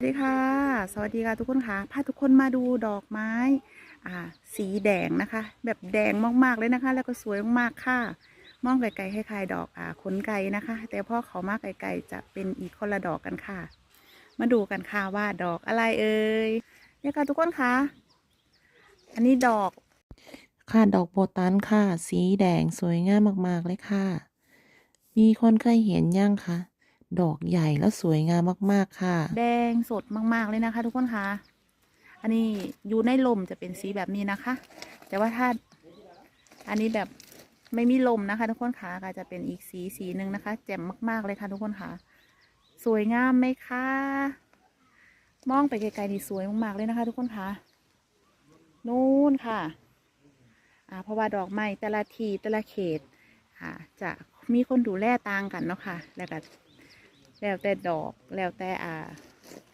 สวัสดีค่ะ สวัสดีค่ะทุกคนค่ะพาทุกคนมาดูดอกไม้อ่าสีแดงนะคะ แบบแดงมากๆเลยนะคะ แล้วก็สวยมากๆค่ะ มองไกลๆคล้ายๆดอกอ่าขนไก่นะคะ แต่พอเขามาไกลๆจะเป็นอีกคนละดอกกันค่ะ มาดูกันค่ะว่าดอกอะไรเอ่ยเนี่ยค่ะทุกคนค่ะ อันนี้ดอกค่ะดอกโบตันค่ะ สีแดงสวยงามมากๆเลยค่ะ มีคนเคยเห็นยังคะ ดอกใหญ่และสวยงามมากๆค่ะ แดงสดมากๆเลยนะคะ ทุกคนคะอันนี้อยู่ในลมจะเป็นสีแบบนี้นะคะ แต่ว่าถ้าอันนี้แบบไม่มีลมนะคะ ทุกคนคะก็จะเป็นอีกสีสีหนึ่งนะคะ แจ่มมากๆเลยค่ะ ทุกคนคะสวยงามไหมคะมองไปไกลๆนี่สวยมากๆเลยนะคะ ทุกคนคะนู่นค่ะอ่าเพราะว่าดอกไม้แต่ละทีแต่ละเขตอ่าจะมีคนดูแลต่างกันเนาะค่ะแล้วก็ แล้วแต่ดอกแล้วแต่อ่า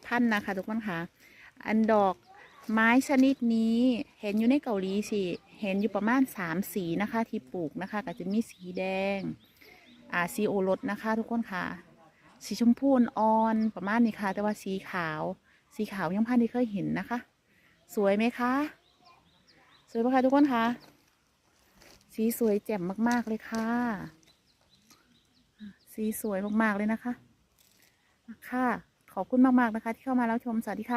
พันธุ์นะคะ ทุกคนคะอันดอกไม้ชนิดนี้เห็นอยู่ในเกาหลีสิเห็นอยู่ประมาณสามสีนะคะ ที่ปลูกนะคะก็จะมีสีแดงอ่าสีโอรสนะคะ ทุกคนค่ะ สีชมพูอ่อนประมาณนี้ค่ะ แต่ว่าสีขาว สีขาวยังพันที่เคยเห็นนะคะ สวยไหมคะสวยปะคะทุกคนคะสีสวยแจ่มมาก ๆ เลยค่ะ สีสวยมาก ๆ เลยนะคะ ค่ะ ขอบคุณมาก ๆ นะคะ ที่เข้ามาแล้วชม สวัสดีค่ะ